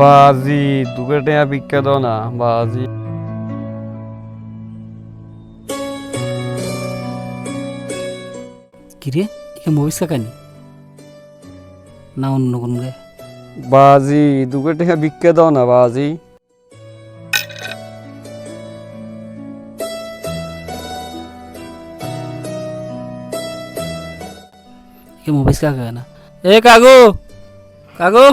বাজি দুকে টেয়া ভিক্ষা দাও না বাজি কিরে একে মহিষ কাকানি না অন্য কোন গে বাজি দুকে টেয়া ভিক্ষা দাও না বাজি একে মহিষ কাকা না এ কাগো কাগো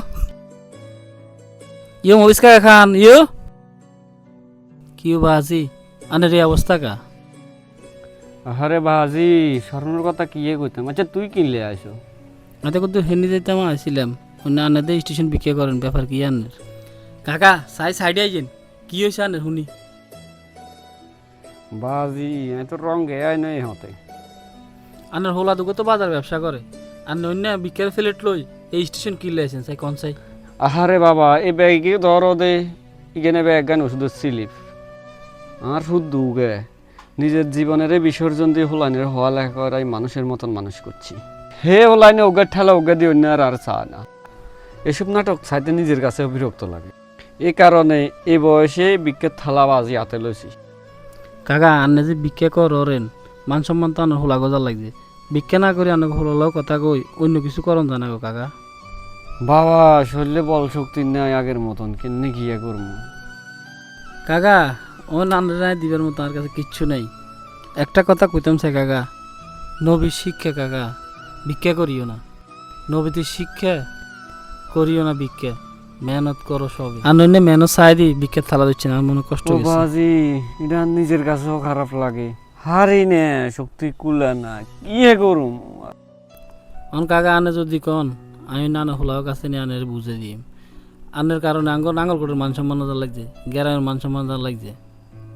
ইয়ে মহিষ কাকা খান ইয়ে? কি বাজি? আনের এই অবস্থা কা? আরে বাজি স্বর্ণর কথা কি এ কইতাম? আচ্ছা তুই কিনলে আইসো? আমি তো হেনি যাইতাম আসছিলাম অন্য আনাদের স্টেশন বিক্রি করেন ব্যাপার কি আনের? কাকা সাই সাইডে আইছেন কি হয়েছে আনের শুনি। বাজি আমি তো রং গে আই নই হতে আনের হোলা দুগো তো বাজার ব্যবসা করে। আর অন্য বিকেল ফ্লেট লই এই স্টেশন কিনলে আছেন সাই কোন সাই? আহারে বাবা এ ব্যাগে ধরো দে। এখানে ব্যাগ গান ওষুধ স্লিপ। আর শুধু গে। নিজের জীবনের বিসর্জন দিয়ে হোলাইনের হওয়া লেখা করাই মানুষের মতন মানুষ করছি। হে হোলাইনে ওগা ঠেলা ওগা দিয়ে অন্য আর চা না। এসব নাটক চাইতে নিজের কাছে বিরক্ত লাগে। এই কারণে এই বয়সে বিখ্যাত থালা বাজি হাতে লইছি। কাকা আনে যে বিক্রি করেন মান সম্মান তো আনার হোলা গজার লাগছে। বিক্রি না করে আনাকে হোলাও কথা কই, অন্য কিছু করন জানা গো কাকা। বাবা শরীরে বল শক্তি নাই আগের মতন কেমনে গিয়ে করব? কাকা ও নান্দায় দিবার মতো আর কাছে কিচ্ছু নেই। একটা কথা কইতাম সে কাকা নবী শিক্ষা কাকা ভিক্ষা করিও না। নবীতে শিক্ষা করিও না ভিক্ষা মেহনত করো সবই। আর নইলে মেহনত চাই দি ভিক্ষা থালা দিচ্ছে না মনে কষ্ট হয়েছে বাজি এটা নিজের কাছেও খারাপ লাগে। হারি নে শক্তি কুলা না কি করুম? অন কাকা আনে যদি কন। আমি নানা হোলাও কাছে নিয়ে আনের বুঝে দিই। আনের কারণে আঙ্গল নাঙ্গল করে মান সম্মান লাগছে গ্যারামের মান সম্মান লাগছে।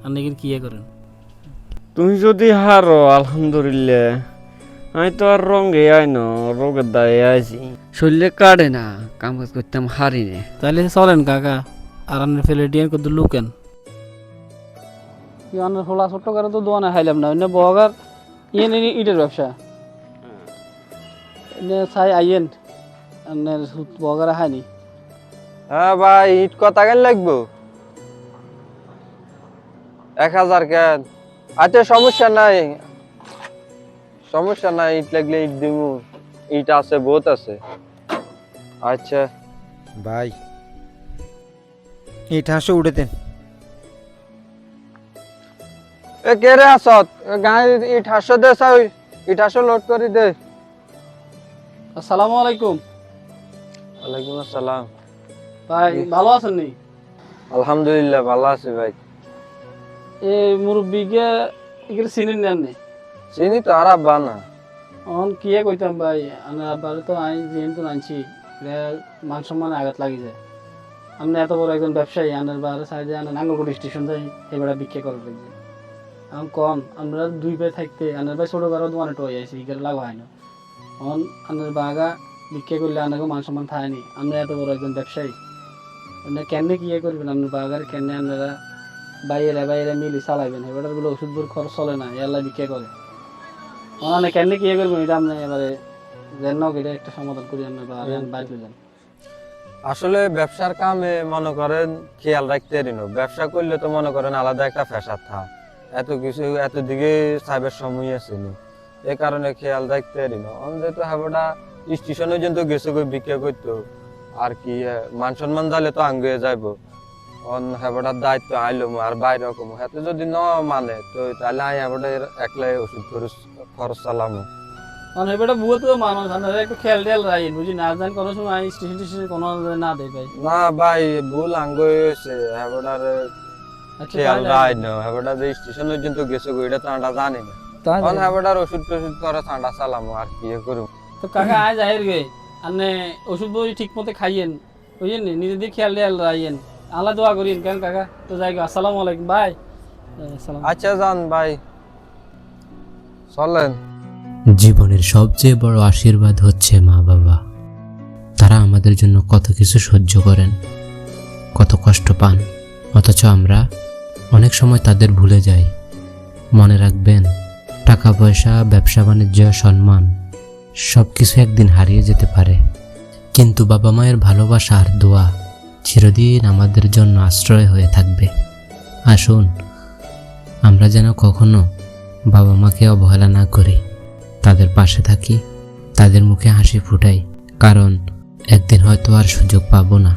আপনি কি কি করেন? তুমি যদি হারো আলহামদুলিল্লাহ। আমি তো আর রঙে আই ন রোগের দায়ে আইছি। শরীরে কাটে না কাম কাজ করতাম হারি নে। তাহলে চলেন কাকা আর আনের ফেলে ডিয়ান করতে লুকেন। আনের হোলা ছোট্ট করে তো দোয়ানে খাইলাম না অন্য বগার ইয়ে ইটের ব্যবসা। এনে চাই আইয়েন। আনের বগারে খায়নি হ্যাঁ ভাই ইট কত কেন লাগবো? এক হাজার কেন? আচ্ছা সমস্যা নাই। সমস্যা নাই ইট লাগলে ইট দিমু। ইট আছে বহুত আছে। আচ্ছা। ভাই এটা হাসো উঠে দেন। এ কে রে আসত গায়ে ইট হাসো দে সাই ইট হাসো লোড করে দে। আসসালামু আলাইকুম। ওয়ালাইকুম আসসালাম। ভাই ভালো আছেন নি? আলহামদুলিল্লাহ ভালো আছি ভাই। এই মুরব্বীকে এগুলো চিনি নেন নি চিনি তো আর আব্বা না। অন কিয়ে কইতাম ভাই আনার আব্বারে তো আইন যেহেতু আনছি মান সম্মান আঘাত লাগি যায়। আপনি এত বড় একজন ব্যবসায়ী আনার বারে সাইডে আনার নাঙ্গলকোট স্টেশন যাই এবারে বিক্রি করে লাগছে এখন কম আমরা দুই ভাই থাকতে আনার ভাই ছোট বারো দোকানে টয় আছি এগুলো লাগা হয় না। অন আনার বাগা বিক্রি করলে আনাকে মান সম্মান থায়নি আপনি এত বড় একজন ব্যবসায়ী। আপনি কেনে কিয়ে করবেন? আপনি বাগার কেনে আপনারা বাইরে বাইরে মিলি চালাইবেন এবারগুলো ওষুধ খরচ চলে না এলা বিক্রি করে। মানে কেন কি করবেন এটা আপনি এবারে যেন এটা একটা সমাধান করি আপনি বাইরে যান আসলে ব্যবসার কামে মনে করেন খেয়াল রাখতে ব্যবসা করলে তো মনে করেন আলাদা একটা ফ্যাসাদ থা এত কিছু, এত দিকে সাইবার সময় আছে নি। এ কারণে খেয়াল রাখতে ঋণ অন্তত হাবটা স্টেশনে পর্যন্ত গেছে কই বিক্রি করতো। আর কি মান সম্মান দিলে তো আঙ্গে যাইব। অন হেবটার দায়িত্ব আইলো আর বাইরে রকম হাতে যদি ন মানে তো তাহলে আই হেবটা একলাই ওষুধ খরচ খরচ চালামো। মানে এবারে বুয়ে তো মানুষ একটু খেয়াল রাখেন বুঝি না জান কোনো সময় স্টেশন স্টেশন কোনো না দেয় ভাই না ভাই ভুল আঙ্গ হয়েছে হেবটার আচ্ছা খেয়াল রাই না হেবটা যে স্টেশন পর্যন্ত গেছে গো এটা তো আমরা জানি। না হেবটার ওষুধ টষুধ করে ঠান্ডা চালামো আর কি করব তো কাকা আয় যাহের গে। আপনি ওষুধ বই ঠিক মতো খাইয়েন। বুঝলেন নিজেদের খেয়াল রাখেন আল্লাহ দোয়া করিন কেন কাকা? তো যাই গো আসসালামু আলাইকুম ভাই। আসসালাম আচ্ছা যান ভাই। চলেন। জীবনের সবচেয়ে বড় আশীর্বাদ হচ্ছে মা বাবা। তারা আমাদের জন্য কত কিছু সহ্য করেন কত কষ্ট পান। অথচ আমরা অনেক সময় তাদের ভুলে যাই। মনে রাখবেন টাকা পয়সা ব্যবসা বাণিজ্য সম্মান। সব কিছু একদিন হারিয়ে যেতে পারে। কিন্তু বাবা মায়ের ভালোবাসা আর দোয়া চিরদিন আমাদের জন্য আশ্রয় হয়ে থাকবে। আসুন, আমরা যেন কখনো বাবা মাকে অবহেলা না করি। তাদের পাশে থাকি, তাদের মুখে হাসি ফুটাই, কারণ একদিন হয়তো আর সুযোগ পাবো না।